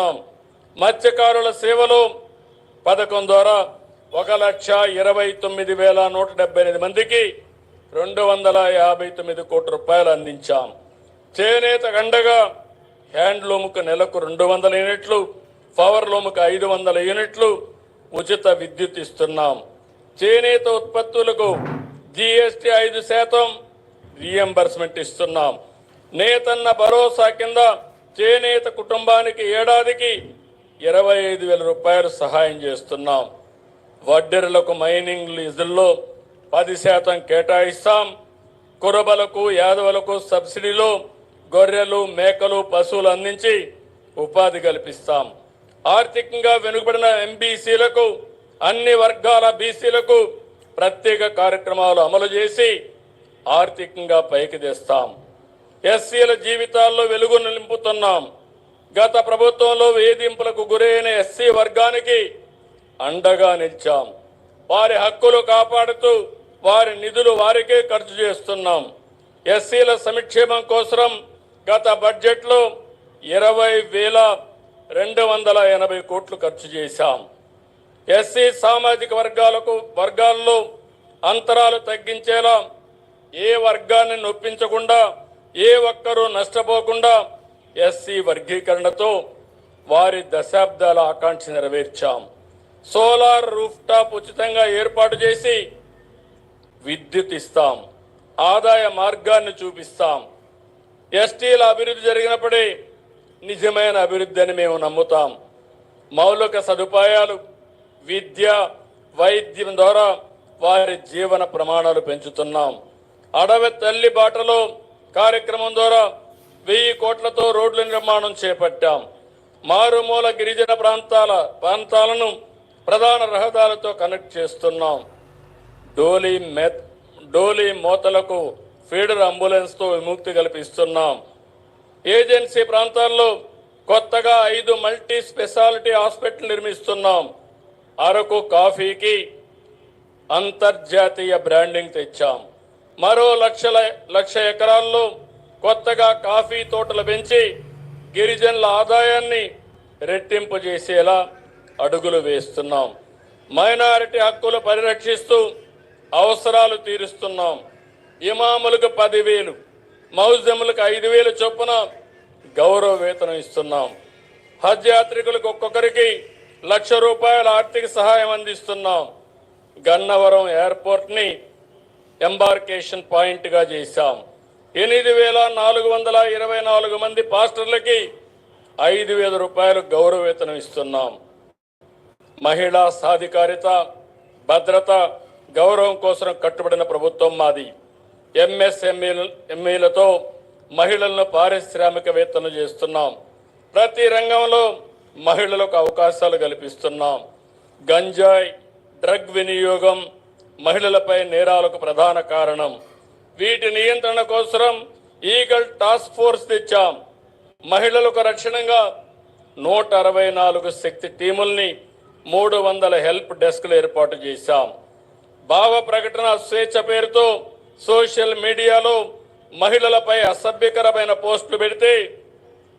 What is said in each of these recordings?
చేస్తున్నాం. మత్స్యకారుల సేవలో పథకం ద్వారా ఒక లక్ష ఇరవై తొమ్మిది వేల నూట డెబ్బై ఎనిమిది మందికి రెండు వందల యాభై తొమ్మిది కోట్ల రూపాయలు అందించాం. చేనేత గండగా హ్యాండ్లూమ్కు నెలకు రెండు వందల యూనిట్లు పవర్ లూమ్కు ఐదు వందల యూనిట్లు ఉచిత విద్యుత్ ఇస్తున్నాం. చేనేత ఉత్పత్తులకు జిఎస్టి ఐదు శాతం రీఎంబర్స్మెంట్ ఇస్తున్నాం. నేతన్న భరోసా కింద చేనేత కుటుంబానికి ఏడాదికి ఇరవై ఐదు వేల రూపాయలు సహాయం చేస్తున్నాం. వడ్డెరలకు మైనింగ్ లీజుల్లో పది శాతం కేటాయిస్తాం. కురబలకు యాదవులకు సబ్సిడీలో గొర్రెలు మేకలు పశువులు అందించి ఉపాధి కల్పిస్తాం. ఆర్థికంగా వెనుకబడిన ఎంబీసీలకు అన్ని వర్గాల బీసీలకు ప్రత్యేక కార్యక్రమాలు అమలు చేసి ఆర్థికంగా పైకి తెస్తాం. ఎస్సీల జీవితాల్లో వెలుగు నింపుతున్నాం. గత ప్రభుత్వంలో వేధింపులకు గురైన ఎస్సీ వర్గానికి అండగా నిలిచాం. వారి హక్కులు కాపాడుతూ వారి నిధులు వారికే ఖర్చు చేస్తున్నాం. ఎస్సీల సంక్షేమం కోసం గత బడ్జెట్లో ఇరవై వేల రెండు వందల ఎనభై కోట్లు ఖర్చు చేశాం. ఎస్సీ సామాజిక వర్గాలకు వర్గాల్లో అంతరాలు తగ్గించేలా ఏ వర్గాన్ని నొప్పించకుండా ఏ ఒక్కరూ నష్టపోకుండా ఎస్సీ వర్గీకరణతో వారి దశాబ్దాల ఆకాంక్ష నెరవేర్చాం. సోలార్ రూఫ్ టాప్ ఉచితంగా ఏర్పాటు చేసి విద్యుత్ ఇస్తాం. ఆదాయ మార్గాన్ని చూపిస్తాం. ఎస్టీల అభివృద్ధి జరిగినప్పుడే నిజమైన అభివృద్ధి అని మేము నమ్ముతాం. మౌలిక సదుపాయాలు విద్య వైద్యం ద్వారా వారి జీవన ప్రమాణాలు పెంచుతున్నాం. అడవి తల్లి బాటలో కార్యక్రమం ద్వారా వెయ్యి కోట్లతో రోడ్ల నిర్మాణం చేపట్టాం. మారుమూల గిరిజన ప్రాంతాల ప్రాంతాలను ప్రధాన రహదారులతో కనెక్ట్ చేస్తున్నాం. డోలీ మెత్ డోలీ మోతలకు ఫీడర్ అంబులెన్స్తో విముక్తి కల్పిస్తున్నాం. ఏజెన్సీ ప్రాంతాల్లో కొత్తగా ఐదు మల్టీ స్పెషాలిటీ హాస్పిటల్ నిర్మిస్తున్నాం. అరకు కాఫీకి అంతర్జాతీయ బ్రాండింగ్ తెచ్చాం. మరో లక్షల లక్ష ఎకరాల్లో కొత్తగా కాఫీ తోటలు పెంచి గిరిజనుల ఆదాయాన్ని రెట్టింపు చేసేలా అడుగులు వేస్తున్నాం. మైనారిటీ హక్కులు పరిరక్షిస్తూ అవసరాలు తీరుస్తున్నాం. ఇమాములకు పదివేలు మౌజములకు ఐదు వేలు చొప్పున గౌరవ వేతనం ఇస్తున్నాం. హజ్ యాత్రికులకు ఒక్కొక్కరికి లక్ష రూపాయల ఆర్థిక సహాయం అందిస్తున్నాం. గన్నవరం ఎయిర్పోర్ట్ని ఎంబార్కేషన్ పాయింట్గా చేశాం. ఎనిమిది వేల నాలుగు వందల ఇరవై నాలుగు మంది పాస్టర్లకి ఐదు వేల రూపాయలు గౌరవవేతనం ఇస్తున్నాం. మహిళా సాధికారిత భద్రత గౌరవం కోసం కట్టుబడిన ప్రభుత్వం మాది. ఎంఎస్ఎంఈ ఎంఈలతో మహిళలను పారిశ్రామికవేత్తలు చేస్తున్నాం. ప్రతి రంగంలో మహిళలకు అవకాశాలు కల్పిస్తున్నాం. గంజాయి డ్రగ్ వినియోగం మహిళలపై నేరాలకు ప్రధాన కారణం. వీటి నియంత్రణ కోసం ఈగల్ టాస్క్ ఫోర్స్ తెచ్చాం. మహిళలకు రక్షణగా నూట అరవై నాలుగు శక్తి టీముల్ని మూడు వందల హెల్ప్ డెస్క్లు ఏర్పాటు చేశాం. భావ ప్రకటన స్వేచ్ఛ పేరుతో సోషల్ మీడియాలో మహిళలపై అసభ్యకరమైన పోస్టులు పెడితే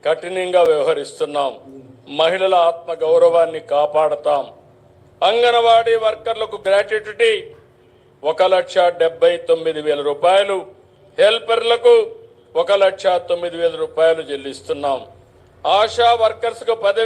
కఠినంగా వ్యవహరిస్తున్నాం. మహిళల ఆత్మ గౌరవాన్ని కాపాడతాం. అంగన్వాడీ వర్కర్లకు గ్రాట్యుటీ ఒక లక్ష డెబ్బై తొమ్మిది వేల రూపాయలు. హెల్పర్లకు ఒక లక్ష తొమ్మిది వేల రూపాయలు చెల్లిస్తున్నాం. ఆశా వర్కర్స్కు పదవి